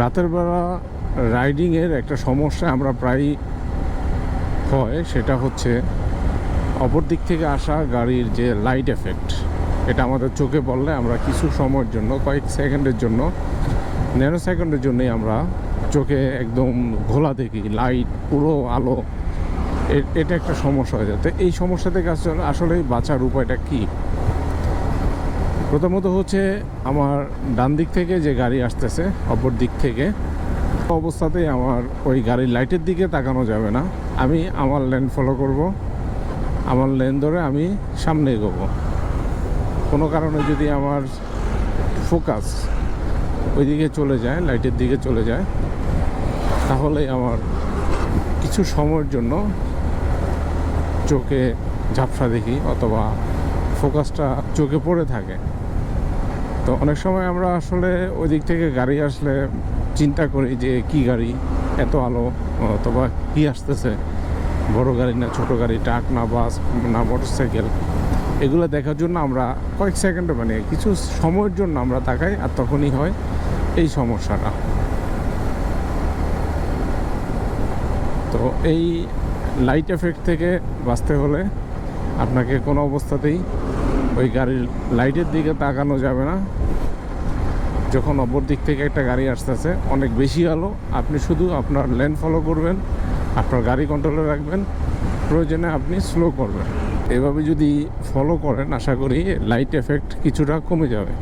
রাতের বেলা রাইডিংয়ের একটা সমস্যা আমরা প্রায়ই হয়, সেটা হচ্ছে অপর দিক থেকে আসা গাড়ির যে লাইট এফেক্ট এটা আমাদের চোখে পড়লে আমরা কিছু সময়ের জন্য, কয়েক সেকেন্ডের জন্য, ন্যানো সেকেন্ডের জন্যই আমরা চোখে একদম ঘোলা দেখি লাইট পুরো আলো। এটা একটা সমস্যা হয়ে যায়। তো এই সমস্যা থেকে আসলে আসলে বাঁচার উপায়টা কী? প্রথমত হচ্ছে আমার ডান দিক থেকে যে গাড়ি আসতেছে, অপর দিক থেকে অবস্থাতেই আমার ওই গাড়ির লাইটের দিকে তাকানো যাবে না। আমি আমার লেন ফলো করব। আমার লেন ধরে আমি সামনে এগোবো। কোনো কারণে যদি আমার ফোকাস ওইদিকে চলে যায়, লাইটের দিকে চলে যায়, তাহলে আমার কিছু সময়ের জন্য চোখে ঝাপসা দেখি অথবা ফোকাসটা চোখে পড়ে থাকে। তো অনেক সময় আমরা আসলে ওই দিক থেকে গাড়ি আসলে চিন্তা করি যে কি গাড়ি এত আলো, অথবা কি আসতেছে। বড় গাড়ি না ছোট গাড়ি, ট্রাক না বাস, না মোটর সাইকেল এগুলো দেখার জন্য আমরা কয়েক সেকেন্ডে মানে কিছু সময়ের জন্য আমরা তাকাই আর তখনই হয় এই সমস্যাটা। তো এই লাইট এফেক্ট থেকে বাঁচতে হলে আপনাকে কোনো অবস্থাতেই ওই গাড়ির লাইটের দিকে তাকানো যাবে না। যখন অপর দিক থেকে একটা গাড়ি আসতেছে, অনেক বেশি আলো আপনি শুধু আপনার লেন ফলো করবেন, আপনার গাড়ি কন্ট্রোলে রাখবেন, প্রয়োজনে আপনি স্লো করবেন। এভাবে যদি ফলো করেন, আশা করি লাইট এফেক্ট কিছুটা কমে যাবে।